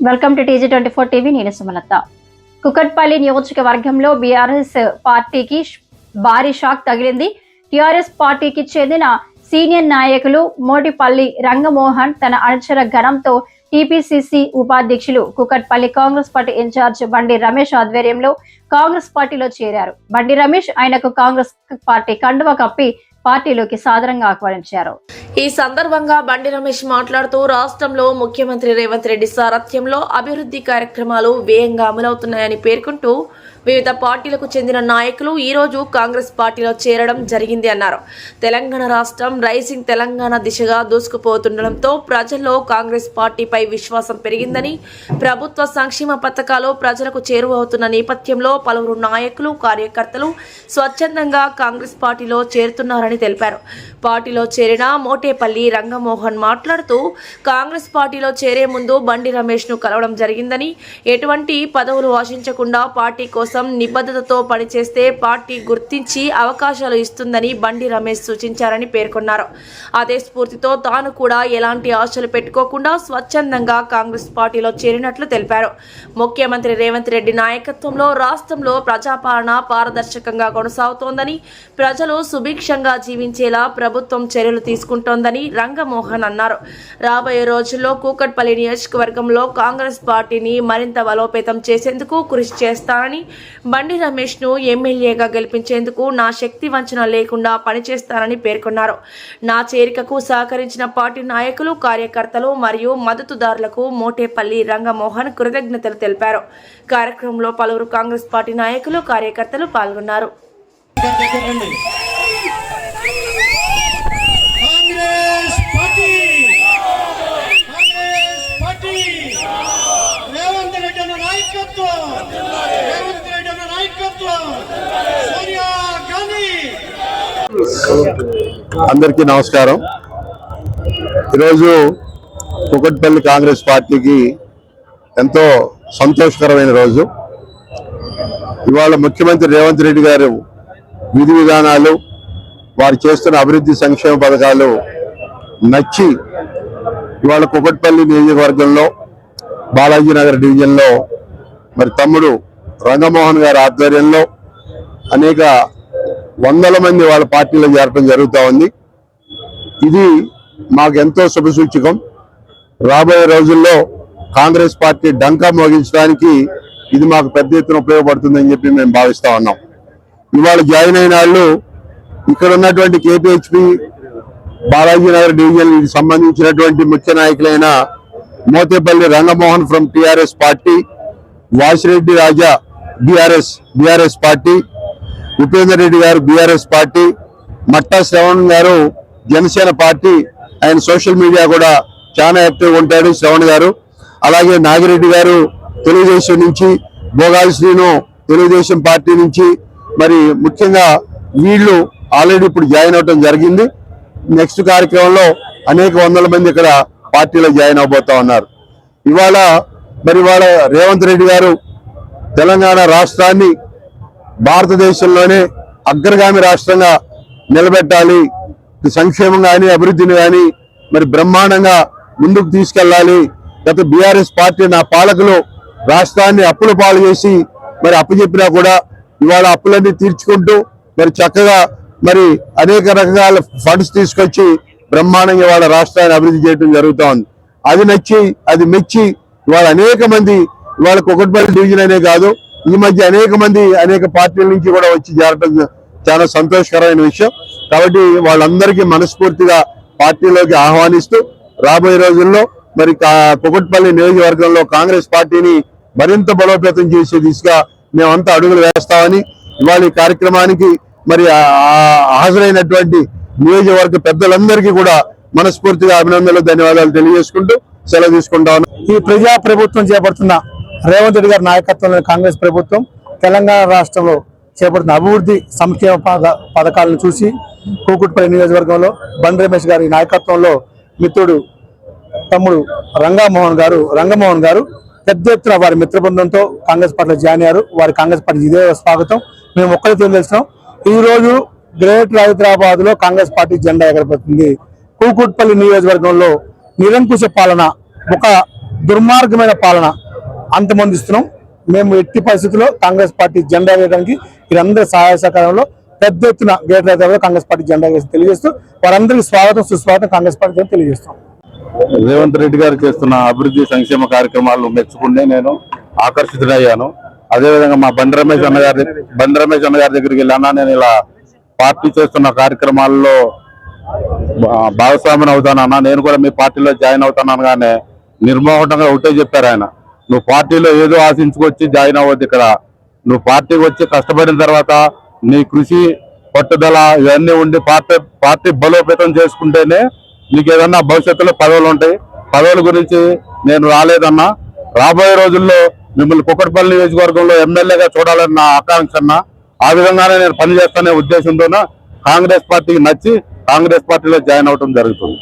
Welcome to TG twenty four TV నేను సుమలత. కుకట్పల్లి నియోజకవర్గంలో BRS పార్టీకి భారీ షాక్ తగిలింది. టిఆర్ఎస్ పార్టీకి చెందిన సీనియర్ నాయకులు మోటిపల్లి రంగమోహన్ తన అనుచర గణంతో టీపీసీసీ ఉపాధ్యక్షులు కుకట్పల్లి కాంగ్రెస్ పార్టీ ఇన్ఛార్జ్ బండి రమేష్ ఆధ్వర్యంలో కాంగ్రెస్ పార్టీలో చేరారు. బండి రమేష్ ఆయనకు కాంగ్రెస్ పార్టీ కండువ కప్పి పార్టీలోకి సాదరంగా ఆహ్వానించారు. ఈ సందర్భంగా బండి రమేష్ మాట్లాడుతూ రాష్ట్రంలో ముఖ్యమంత్రి రేవంత్ రెడ్డి సారథ్యంలో అభివృద్ధి కార్యక్రమాలు వేగంగా అమలవుతున్నాయని పేర్కొంటూ వివిధ పార్టీలకు చెందిన నాయకులు ఈరోజు కాంగ్రెస్ పార్టీలో చేరడం జరిగింది అన్నారు. తెలంగాణ రాష్ట్రం రైజింగ్ తెలంగాణ దిశగా దూసుకుపోతుండటంతో ప్రజల్లో కాంగ్రెస్ పార్టీపై విశ్వాసం పెరిగిందని ప్రభుత్వ సంక్షేమ పథకాలు ప్రజలకు చేరువవుతున్న నేపథ్యంలో పలువురు నాయకులు కార్యకర్తలు స్వచ్ఛందంగా కాంగ్రెస్ పార్టీలో చేరుతున్నారని తెలిపారు. పార్టీలో చేరిన మోటేపల్లి రంగమోహన్ మాట్లాడుతూ కాంగ్రెస్ పార్టీలో చేరే ముందు బండి రమేష్ను కలవడం జరిగిందని ఎటువంటి పదవులు ఆశించకుండా పార్టీ కోసం నిబద్ధతతో పనిచేస్తే పార్టీ గుర్తించి అవకాశాలు ఇస్తుందని బండి రమేష్ సూచించారని పేర్కొన్నారు. అదే స్ఫూర్తితో తాను కూడా ఎలాంటి ఆశలు పెట్టుకోకుండా స్వచ్ఛందంగా కాంగ్రెస్ పార్టీలో చేరినట్లు తెలిపారు. ముఖ్యమంత్రి రేవంత్ రెడ్డి నాయకత్వంలో రాష్ట్రంలో ప్రజాపాలన పారదర్శకంగా కొనసాగుతోందని ప్రజలు సుభిక్షంగా జీవించేలా ప్రభుత్వం చర్యలు తీసుకుంటోందని రంగమోహన్ అన్నారు. రాబోయే రోజుల్లో కూకట్పల్లి నియోజకవర్గంలో కాంగ్రెస్ పార్టీని మరింత బలోపేతం చేసేందుకు కృషి చేస్తానని బండి రమేష్ను ఎమ్మెల్యేగా గెలిపించేందుకు నా శక్తి వంచన లేకుండా పనిచేస్తానని పేర్కొన్నారు. నా చేరికకు సహకరించిన పార్టీ నాయకులు కార్యకర్తలు మరియు మద్దతుదారులకు మోటేపల్లి రంగమోహన్ కృతజ్ఞతలు తెలిపారు. కార్యక్రమంలో పలువురు కాంగ్రెస్ పార్టీ నాయకులు కార్యకర్తలు పాల్గొన్నారు. రేవంత్ రెడ్డి నాయకత్వం! నాయకత్వం సోనియా గాంధీ. అందరికీ నమస్కారం. ఈరోజు కుకట్పల్లి కాంగ్రెస్ పార్టీకి ఎంతో సంతోషకరమైన రోజు. ఇవాళ ముఖ్యమంత్రి రేవంత్ రెడ్డి గారు విధి విధానాలు వారు చేస్తున్న అభివృద్ధి సంక్షేమ పథకాలు నచ్చి ఇవాళ కుకట్పల్లి నియోజకవర్గంలో బాలాజీ నగర్ డివిజన్లో మరి తమ్ముడు రంగమోహన్ గారి ఆధ్వర్యంలో అనేక వందల మంది వాళ్ళ పార్టీలో చేరటం జరుగుతూ ఉంది. ఇది మాకెంతో శుభసూచకం. రాబోయే రోజుల్లో కాంగ్రెస్ పార్టీ డంకా మోగించడానికి ఇది మాకు పెద్ద ఎత్తున ఉపయోగపడుతుందని చెప్పి మేము భావిస్తా ఉన్నాం. ఇవాళ జాయిన్ అయిన వాళ్ళు ఇక్కడ ఉన్నటువంటి కేపీహెచ్పి బాలాజీ నగర్ డివిజన్ సంబంధించినటువంటి ముఖ్య నాయకులైన Mothepalli Rangamohan from TRS party Vasireddy Raja BRS BRS party Upender Reddy garu BRS party Matta Shravan garu Janasena party ఆయన సోషల్ మీడియా కూడా చాలా యాక్టివ్ ఉంటాడు శ్రవణ్ గారు. అలాగే నాగిరెడ్డి గారు తెలుగుదేశం నుంచి భోగాలి శ్రీను తెలుగుదేశం పార్టీ నుంచి మరి ముఖ్యంగా వీళ్ళు ఆల్రెడీ ఇప్పుడు జాయిన్ అవటం జరిగింది. నెక్స్ట్ కార్యక్రమంలో అనేక వందల మంది ఇక్కడ పార్టీలో జాయిన్ అవబోతా ఉన్నారు. ఇవాళ మరి ఇవాళ రేవంత్ రెడ్డి గారు తెలంగాణ రాష్ట్రాన్ని భారతదేశంలోనే అగ్రగామి రాష్ట్రంగా నిలబెట్టాలి. సంక్షేమం కానీ అభివృద్ధిని కానీ మరి బ్రహ్మాండంగా ముందుకు తీసుకెళ్ళాలి. గత బీఆర్ఎస్ పార్టీ నా పాలకులు రాష్ట్రాన్ని అప్పుల పాలు చేసి మరి అప్పచెప్పినా కూడా ఇవాళ అప్పులన్నీ తీర్చుకుంటూ మరి చక్కగా మరి అనేక రకాల ఫండ్స్ తీసుకొచ్చి బ్రహ్మాండంగా ఇవాళ రాష్ట్రాన్ని అభివృద్ధి చేయడం జరుగుతోంది. అది నచ్చి అది మెచ్చి ఇవాళ అనేక మంది ఇవాళ కుకట్పల్లి డివిజన్ అనే కాదు ఈ మధ్య అనేక మంది అనేక పార్టీల నుంచి కూడా వచ్చి చేరటం చాలా సంతోషకరమైన విషయం. కాబట్టి వాళ్ళందరికీ మనస్ఫూర్తిగా పార్టీలోకి ఆహ్వానిస్తూ రాబోయే రోజుల్లో మరి కా- కుకట్పల్లి నియోజకవర్గంలో కాంగ్రెస్ పార్టీని మరింత బలోపేతం చేసే దిశగా మేమంతా అడుగులు వేస్తామని ఇవాళ ఈ కార్యక్రమానికి మరి హాజరైనటువంటి నియోజకవర్గ పెద్దలందరికీ కూడా మనస్ఫూర్తిగా అభినందనలు ధన్యవాదాలు తెలియజేసుకుంటూ సెలవు తీసుకుంటా ఈ ప్రజా ప్రభుత్వం చేపడుతున్న రేవంత్ రెడ్డి గారి నాయకత్వంలోని కాంగ్రెస్ ప్రభుత్వం తెలంగాణ రాష్ట్రంలో చేపడుతున్న అభివృద్ధి సంక్షేమ పథకాలను చూసి కూకుట్పల్లి నియోజకవర్గంలో బండి రమేష్ గారి నాయకత్వంలో మిత్రుడు తమ్ముడు రంగామోహన్ గారు రంగమోహన్ గారు పెద్ద ఎత్తున వారి మిత్ర బృందంతో కాంగ్రెస్ పార్టీలో జాయిన్ అయ్యారు. వారి కాంగ్రెస్ పార్టీ ఇదే స్వాగతం. మేము ఒక్కరి తెలియజేస్తున్నాం ఈ రోజు గ్రేటర్ హైదరాబాద్లో కాంగ్రెస్ పార్టీ జెండా ఎగరబడుతుంది కూకుట్పల్లి నియోజకవర్గంలో నిరంకుశ పాలన ఒక దుర్మార్గమైన పాలన అంతమందిస్తున్నాం మేము ఎట్టి పరిస్థితుల్లో కాంగ్రెస్ పార్టీ జెండా వేయడానికి వీరందరి సహాయ సహకారంలో పెద్ద ఎత్తున గేట్ల కాంగ్రెస్ పార్టీ జెండా వేసి తెలియజేస్తూ వారందరికీ స్వాగతం సుస్వాగతం కాంగ్రెస్ పార్టీ తెలియజేస్తాం రేవంత్ రెడ్డి గారు చేస్తున్న అభివృద్ధి సంక్షేమ కార్యక్రమాలను మెచ్చుకుంటే నేను ఆకర్షితుడయ్యాను. అదేవిధంగా మా బండి రమేష్ అన్నగారి బండి రమేష్ అన్నగారి దగ్గరికి వెళ్ళానా నేను ఇలా పార్టీ చేస్తున్న కార్యక్రమాల్లో భాగస్వామిని అవుతానన్నా నేను కూడా మీ పార్టీలో జాయిన్ అవుతానగానే నిర్మోహటంగా ఒకటే చెప్పారు ఆయన. నువ్వు పార్టీలో ఏదో ఆశించుకొచ్చి జాయిన్ అవ్వద్దు ఇక్కడ. నువ్వు పార్టీకి వచ్చి కష్టపడిన తర్వాత నీ కృషి పట్టుదల ఇవన్నీ ఉండి పార్టీ పార్టీ బలోపేతం చేసుకుంటేనే నీకు ఏదన్నా భవిష్యత్తులో పదవులు ఉంటాయి. పదవుల గురించి నేను రాలేదన్నా. రాబోయే రోజుల్లో మిమ్మల్ని కుక్కటిపల్లి నియోజకవర్గంలో ఎమ్మెల్యేగా చూడాలన్న ఆకాంక్ష అన్న ఆ విధంగానే నేను పనిచేస్తానే ఉద్దేశంతోన కాంగ్రెస్ పార్టీకి నచ్చి కాంగ్రెస్ పార్టీలో జాయిన్ అవడం జరుగుతుంది.